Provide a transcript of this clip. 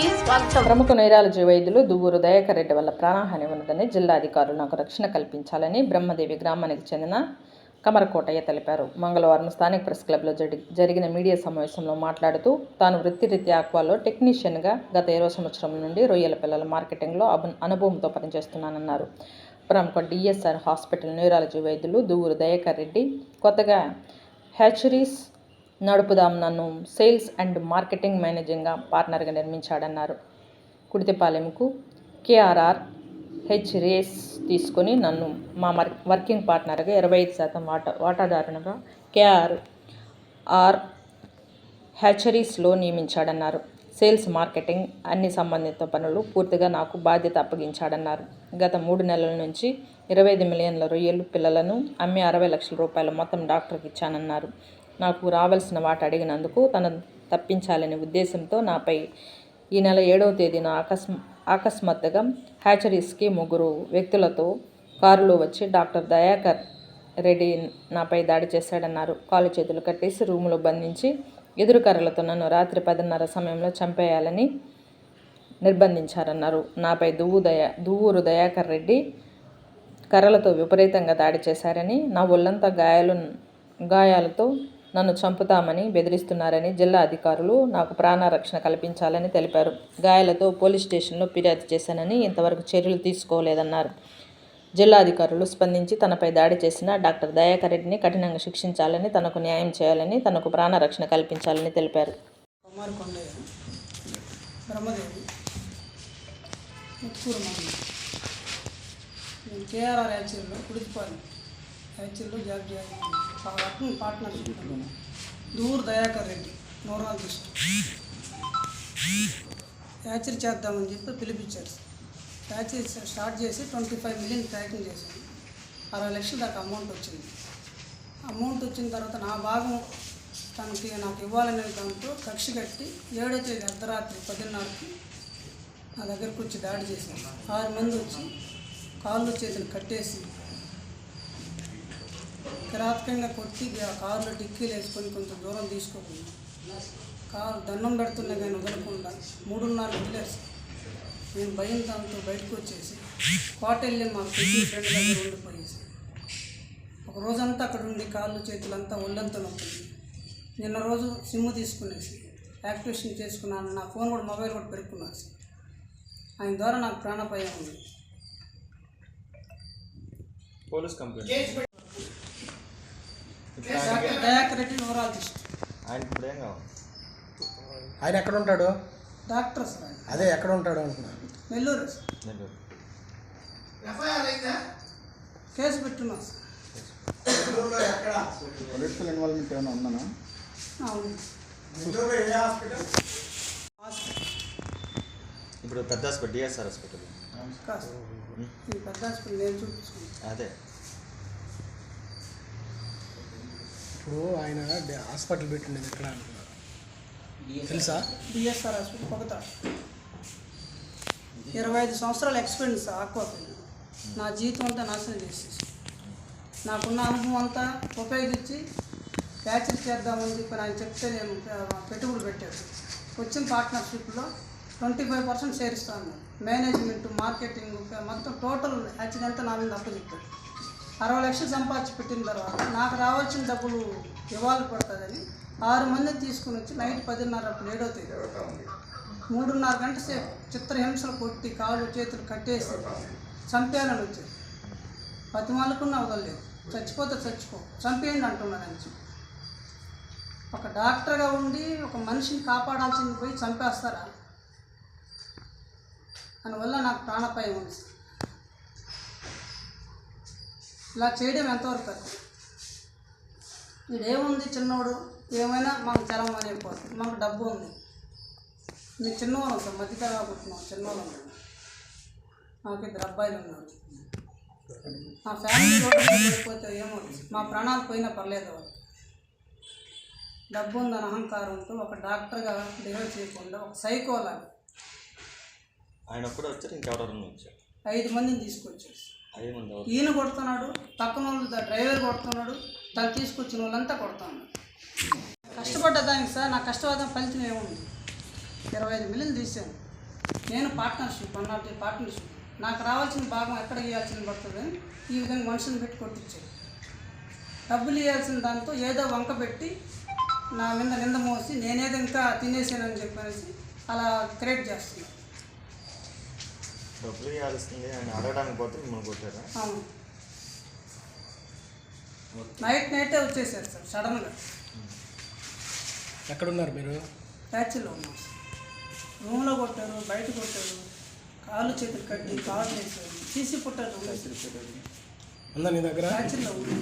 స్వాగతం. ప్రముఖ నైరాలజీ వైద్యులు దువ్వూరు దయాకర్ రెడ్డి వల్ల ప్రాణహాని ఉన్నదని జిల్లా అధికారులు నాకు రక్షణ కల్పించాలని బ్రహ్మదేవి గ్రామానికి చెందిన కమరకోటయ్య తెలిపారు. మంగళవారం స్థానిక ప్రెస్ క్లబ్లో జరిగిన మీడియా సమావేశంలో మాట్లాడుతూ తాను వృత్తిరీత్యా ఆక్వాలో టెక్నీషియన్గా గత ఇరవై సంవత్సరం నుండి రొయ్యల పిల్లల మార్కెటింగ్లో అభి- అనుభవంతో పనిచేస్తున్నానన్నారు. ప్రముఖ డిఎస్ఆర్ హాస్పిటల్ న్యూరాలజీ వైద్యులు దువ్వూరు దయాకర్ రెడ్డి కొత్తగా హ్యాచరీస్ నడుపుదాం నన్ను సేల్స్ అండ్ మార్కెటింగ్ మేనేజింగ్గా పార్ట్నర్గా నిర్మించాడన్నారు. కుడితిపాలెంకు కేఆర్ఆర్ హెచ్ రేస్ తీసుకొని నన్ను మా మర్ వర్కింగ్ పార్ట్నర్గా ఇరవై ఐదు శాతం వాటా వాటాదారునిగా కేఆర్ ఆర్ హ్యాచరీస్లో నియమించాడన్నారు. సేల్స్ మార్కెటింగ్ అన్ని సంబంధిత పనులు పూర్తిగా నాకు బాధ్యత అప్పగించాడన్నారు. గత మూడు నెలల నుంచి ఇరవై ఐదు మిలియన్ల రొయ్యలు పిల్లలను అమ్మి అరవై లక్షల రూపాయలు మొత్తం డాక్టర్కి ఇచ్చానన్నారు. నాకు రావాల్సిన వాట అడిగినందుకు తనను తప్పించాలనే ఉద్దేశంతో నాపై ఈ నెల ఏడవ తేదీన అకస్మ అకస్మాత్తుగా హ్యాచరీస్కి ముగ్గురు వ్యక్తులతో కారులో వచ్చి డాక్టర్ దయాకర్ రెడ్డి నాపై దాడి చేశాడన్నారు. కాలు చేతులు కట్టేసి రూములో బంధించి ఎదురు కర్రలతో నన్ను రాత్రి పదిన్నర సమయంలో చంపేయాలని నిర్బంధించారన్నారు. నాపై దువ్వు దయా దువ్వూరు దయాకర్ రెడ్డి కర్రలతో విపరీతంగా దాడి చేశారని నా ఒళ్ళంతా గాయాలు గాయాలతో నన్ను చంపుతామని బెదిరిస్తున్నారని జిల్లా అధికారులు నాకు ప్రాణరక్షణ కల్పించాలని తెలిపారు. గాయాలతో పోలీస్ స్టేషన్లో ఫిర్యాదు చేశానని ఇంతవరకు చర్యలు తీసుకోలేదన్నారు. జిల్లా అధికారులు స్పందించి తనపై దాడి చేసిన డాక్టర్ దయాకర్ రెడ్డిని కఠినంగా శిక్షించాలని తనకు న్యాయం చేయాలని తనకు ప్రాణరక్షణ కల్పించాలని తెలిపారు. కుమార్ కొండయ్య బ్రహ్మదేవి కేఆర్ఆర్ యాచర్లో యాచర్లో జాబ్ చేయాలి. వర్కింగ్ పార్ట్నర్షిప్ దూర్ దయాకర్ రెడ్డి న్యూరాలజిస్ట్ యాచరీ చేద్దామని చెప్పి పిలిపించారు యాచరీ స్టార్ట్ చేసి ట్వంటీ ఫైవ్ మిలియన్ ప్యాకింగ్ చేశాను అరవై లక్షల దాకా అమౌంట్ వచ్చింది. అమౌంట్ వచ్చిన తర్వాత నా భాగం తనకి నాకు ఇవ్వాలనే దాంతో కక్ష కట్టి ఏడో తేదీ అర్ధరాత్రి పదిన్నరకి నా దగ్గరకు వచ్చి దాడి చేశాను ఆరు మంది వచ్చి కాళ్ళు చేతులు కట్టేసి కిరాతకంగా కొట్టి ఆ కారులో డిక్కీలు వేసుకొని కొంత దూరం తీసుకోకుండా కారు దండం పెడుతున్నా కానీ వదలకుండా మూడున్నర వదిలేసి నేను భయం దాంతో బయటకు వచ్చేసి కోట వెళ్ళి మా ఫ్రెండ్ ఫ్రెండ్ దగ్గర ఉండిపోయేసి ఒక రోజంతా అక్కడ ఉండి కాళ్ళు చేతులంతా ఒళ్ళంతా నొప్పింది. నిన్న రోజు సిమ్ తీసుకునేసి యాక్టివేషన్ చేసుకున్నాను. నా ఫోన్ కూడా మొబైల్ కూడా పెరుక్కున్నాను ఆయన ద్వారా నాకు ప్రాణాపాయం ఉంది. Police complaint doctor Dayakar Reddy neurologist ఆయన ఇప్పుడు ఏం కావాలి? ఆయన ఎక్కడ ఉంటాడు? డాక్టర్ అదే ఎక్కడ ఉంటాడు అంటున్నాను నెల్లూరు నెల్లూరు. కేసు పెట్టున్నాం పొలిటికల్ ఇన్వాల్వ్మెంట్ ఏమైనా ఉందనా? అవును హాస్పిటల్? ఇప్పుడు పెద్ద హాస్పిటల్ డిఎస్ఆర్ హాస్పిటల్. కాదు ఈ పెద్ద హాస్పిటల్ నేను చూపించుకుంటాను అదే. ఇప్పుడు ఆయన హాస్పిటల్ పెట్టిండేది ఎక్కడ తెలుసా? బిఎస్ఆర్ హాస్పిటల్ కొత్త ఇరవై ఐదు సంవత్సరాల ఎక్స్పీరియన్స్ ఆక్వాఫీల్డ్ నా జీవితం అంతా నాశనం చేసేసి. నాకున్న అనుభవం అంతా ఉపయోగించి ప్యాచర్ చేద్దామని చెప్పి ఆయన చెప్తే నేను పెట్టుబడి పెట్టాడు వచ్చిన పార్ట్నర్షిప్లో ట్వంటీ ఫైవ్ పర్సెంట్ షేర్ ఇస్తాను. మేనేజ్మెంట్ మార్కెటింగ్ మొత్తం టోటల్ అంతా నా మీద అప్పచెప్పాడు. అరవై లక్షలు సంపాదించి పెట్టిన తర్వాత నాకు రావాల్సిన డబ్బులు ఇవ్వాలి పడుతుందని ఆరు మందిని తీసుకుని వచ్చి నైట్ పదిన్నర లేట్ అవుతుంది మూడున్నర గంట సేపు చిత్రహింసలు కొట్టి కాళ్ళు చేతులు కట్టేసి చంపేయాలని పది బతిమాలకున్న వదలలేదు చచ్చిపోతే చచ్చిపో. చంపేయండి అంటున్నారు అని చెప్పి. ఒక డాక్టర్గా ఉండి ఒక మనిషిని కాపాడాల్సింది పోయి చంపేస్తారా? దానివల్ల నాకు ప్రాణపాయం ఉంది సార్. ఇలా చేయడం ఎంతవరకు? వీడేముంది చిన్నోడు? ఏమైనా మాకు చలం అయిపోతుంది. మాకు డబ్బు ఉంది. మేము చిన్నవాళ్ళం సార్ మధ్యతరగా పుట్టినాం చిన్నవాళ్ళం మేము. మాకు ఇద్దరు అబ్బాయిలు ఉన్నారు. మా ఫ్యామిలీ పడిపోతే ఏమో మా ప్రాణాలు పోయినా పర్లేదు వాళ్ళు. డబ్బు ఉందని అహంకారంతో ఒక డాక్టర్గా బిహేవ్ చేయకుండా ఒక సైకోలా ఆయన ఒక్కడే వచ్చారు ఇంకెవరెవరన్నా వచ్చారు? ఐదు మందిని తీసుకొచ్చారు. ఈయన కొడుతున్నాడు పక్కన డ్రైవర్ కొడుతున్నాడు తను తీసుకొచ్చిన వాళ్ళంతా కొడుతున్నాడు. కష్టపడ్డ దానికి సార్ నా కష్టపడ్డ ఫలితం ఏముంది? ఇరవై ఐదు మిల్లులు తీసాను నేను పార్ట్నర్షిప్ అన్నట్టు పార్ట్నర్షిప్ నాకు రావాల్సిన భాగం ఎక్కడ ఇవ్వాల్సిన పడుతుంది? ఈ విధంగా మనుషులను పెట్టి కొట్టించాడు. డబ్బులు ఇవ్వాల్సిన దాంతో ఏదో వంక పెట్టి నా మీద నింద మోసి నేనేదో ఇంకా తినేసానని చెప్పేసి అలా క్రియేట్ చేస్తున్నాను. డబ్బులు ఇవ్వాల్సింది ఆయన అడగడానికి పోతే మిమ్మల్ని కొట్టారా? అవును. నైట్ నైటే వచ్చేసారు సార్ సడన్గా ఎక్కడున్నారు మీరు? ట్యాక్సీలో ఉన్నాం సార్. రూమ్లో కొట్టారు బయట కొట్టారు కాళ్ళు చేతులు కట్టి కాళ్ళు వేసారు సీసీ పుట్టారు ఉందా. నీ దగ్గర? ట్యాక్సీలో ఉన్నాం